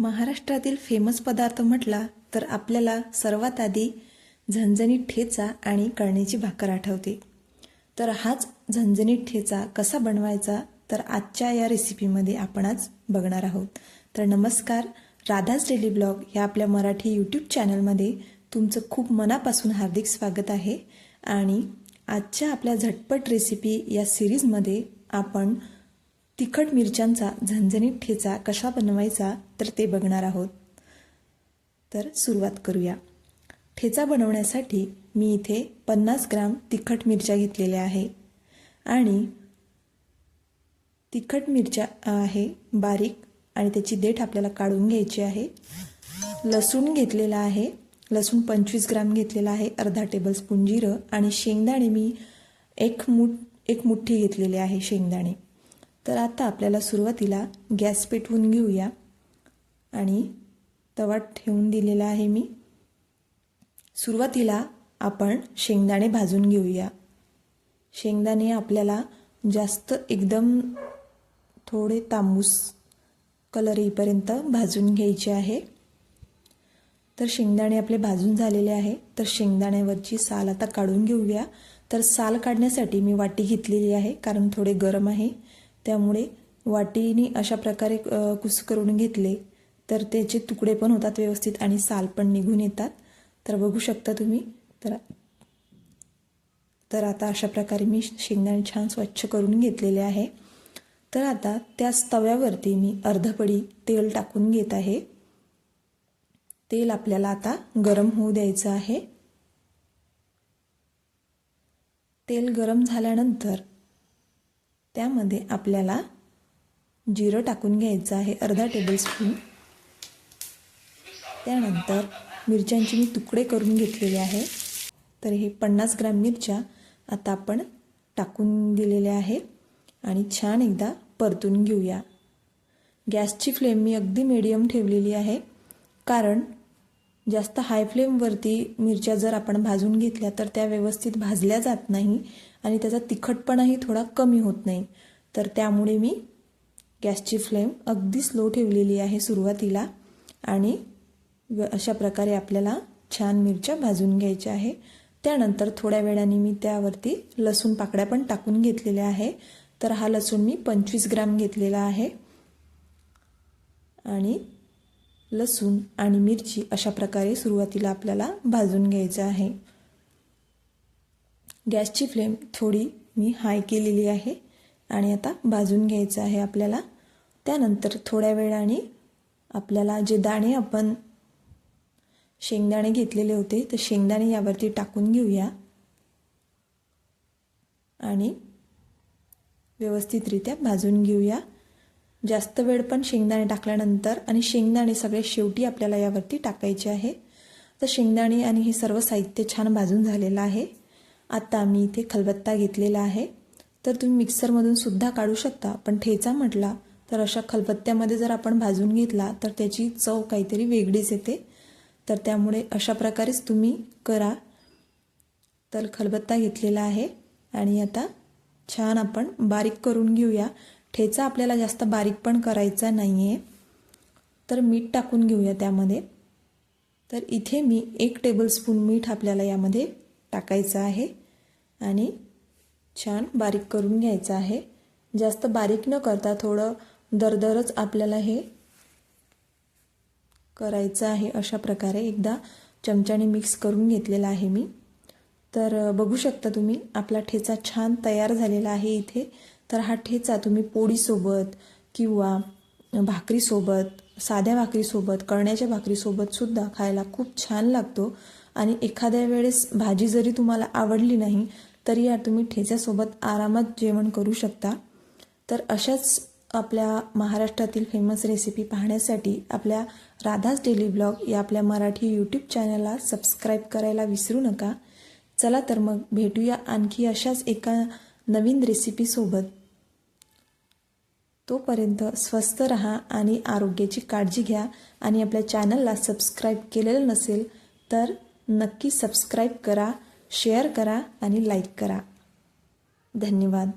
महाराष्ट्रातील फेमस पदार्थ म्हटला तर आपल्याला सर्वात आधी झणझणीत ठेचा आणि कळण्याची भाकर आठवते. तर हाच झणझणीत ठेचा कसा बनवायचा तर आजच्या या रेसिपीमध्ये आपण आज बघणार आहोत. तर नमस्कार राधास डेली ब्लॉग या आपल्या मराठी यूट्यूब चॅनलमध्ये तुमचं खूप मनापासून हार्दिक स्वागत आहे. आणि आजच्या आपल्या झटपट रेसिपी या सिरीजमध्ये आपण तिखट मिरच्यांचा झणझणीत ठेचा कसा बनवायचा तर ते बघणार आहोत. तर सुरुवात करूया. ठेचा बनवण्यासाठी मी इथे पन्नास ग्राम तिखट मिरच्या घेतलेल्या आहे आणि तिखट मिरच्या आहे बारीक आणि त्याची देठ आपल्याला काढून घ्यायची आहे. लसूण घेतलेला आहे. लसूण पंचवीस ग्राम घेतलेला आहे. अर्धा टेबलस्पून जिरं आणि शेंगदाणे मी एक मुठ एक मुठ्ठी घेतलेली आहे शेंगदाणे. तर आता आपल्याला सुरुवातीला गॅस पेटवून घेऊया. आणि तवा ठेवून दिलेला आहे मी. सुरुवातीला आपण शेंगदाणे भाजून घेऊया. शेंगदाणे आपल्याला जास्त एकदम थोडे तांबूस कलर येईपर्यंत भाजून घ्यायचे आहे. तर शेंगदाणे आपले भाजून झालेले आहे. तर शेंगदाण्यावरची साल आता काढून घेऊया. तर साल काढण्यासाठी मी वाटी घेतलेली आहे कारण थोडे गरम आहे. त्यामुळे वाटीने अशा प्रकारे कुस करून घेतले तर त्याचे तुकडे पण होतात व्यवस्थित आणि साल पण निघून येतात. तर बघू शकता तुम्ही तर तर आता अशा प्रकारे मी शेंगदाणे छान स्वच्छ करून घेतलेले आहे. तर आता त्याच तव्यावरती मी अर्धपडी तेल टाकून घेत आहे. तेल आपल्याला आता गरम होऊ द्यायचं आहे. तेल गरम झाल्यानंतर त्यामध्ये आपल्याला जिरं टाकून घ्यायचं आहे अर्धा टेबलस्पून त्यानंतर मिरच्यांचे मी तुकडे करून घेतलेले आहे. तर हे पन्नास ग्राम मिरच्या आता आपण टाकून दिलेल्या आहे आणि छान एकदा परतून घेऊया. गॅसची फ्लेम मी अगदी मिडियम ठेवलेली आहे कारण जास्त हाय फ्लेमवरती मिरच्या जर आपण भाजून घेतल्या तर त्या व्यवस्थित भाजल्या जात नाही आणि त्याचा तिखटपणाही थोडा कमी होत नाही. तर त्यामुळे मी गॅसची फ्लेम अगदी स्लो ठेवलेली आहे सुरुवातीला आणि अशा प्रकारे आपल्याला छान मिरच्या भाजून घ्यायच्या आहे. त्यानंतर थोड्या वेळाने मी त्यावरती लसूण पाकड्या पण टाकून घेतलेल्या आहे. तर हा लसूण मी पंचवीस ग्राम घेतलेला आहे. आणि लसूण आणि मिरची अशा प्रकारे सुरुवातीला आपल्याला भाजून घ्यायचं आहे. गॅसची फ्लेम थोडी मी हाय केलेली आहे आणि आता भाजून घ्यायचं आहे आपल्याला. त्यानंतर थोड्या वेळाने आपल्याला जे दाणे आपण शेंगदाणे घेतलेले होते तर शेंगदाणे यावरती टाकून घेऊया. आणि व्यवस्थितरित्या भाजून घेऊया. जास्त वेळ पण शेंगदाणे टाकल्यानंतर आणि शेंगदाणे सगळे शेवटी आपल्याला यावरती टाकायचे आहे. तर शेंगदाणे आणि हे सर्व साहित्य छान भाजून झालेलं आहे. आत्ता मी इथे खलबत्ता घेतलेला आहे. तर तुम्ही मिक्सरमधून सुद्धा काढू शकता पण ठेचा म्हटला तर अशा खलबत्त्यामध्ये जर आपण भाजून घेतला तर त्याची चव काहीतरी वेगळीच येते. तर त्यामुळे अशा प्रकारेच तुम्ही करा. तर खलबत्ता घेतलेला आहे आणि आता छान आपण बारीक करून घेऊया. ठेचा आपल्याला जास्त बारीक पण करायचा नाही आहे तर मीठ टाकून घेऊया त्यामध्ये. तर इथे मी एक टेबलस्पून मीठ आपल्याला यामध्ये टाकायचं आहे. आणि छान बारीक करून घ्यायचं आहे. जास्त बारीक न करता थोडं दरदरच आपल्याला हे करायचं आहे अशा प्रकारे. एकदा चमच्याने मिक्स करून घेतलेला आहे मी. तर बघू शकता तुम्ही आपला ठेचा छान तयार झालेला आहे इथे. तर हा ठेचा तुम्ही पोळीसोबत किंवा भाकरीसोबत साध्या भाकरीसोबत कळण्याच्या भाकरीसोबतसुद्धा खायला खूप छान लागतो. आणि एखाद्या वेळेस भाजी जरी तुम्हाला आवडली नाही तरी या तुम्ही ठेच्यासोबत आरामात जेवण करू शकता. तर अशाच आपल्या महाराष्ट्रातील फेमस रेसिपी पाहण्यासाठी आपल्या राधास डेली ब्लॉग या आपल्या मराठी यूट्यूब चॅनलला सबस्क्राईब करायला विसरू नका. चला तर मग भेटूया आणखी अशाच एका नवीन रेसिपीसोबत तोपर्यंत स्वस्थ रहा आणि आरोग्याची काळजी घ्या. आणि आपल्या चॅनलला सबस्क्राईब केलेलं नसेल तर नक्की सबस्क्राईब करा शेअर करा आणि लाईक करा. धन्यवाद.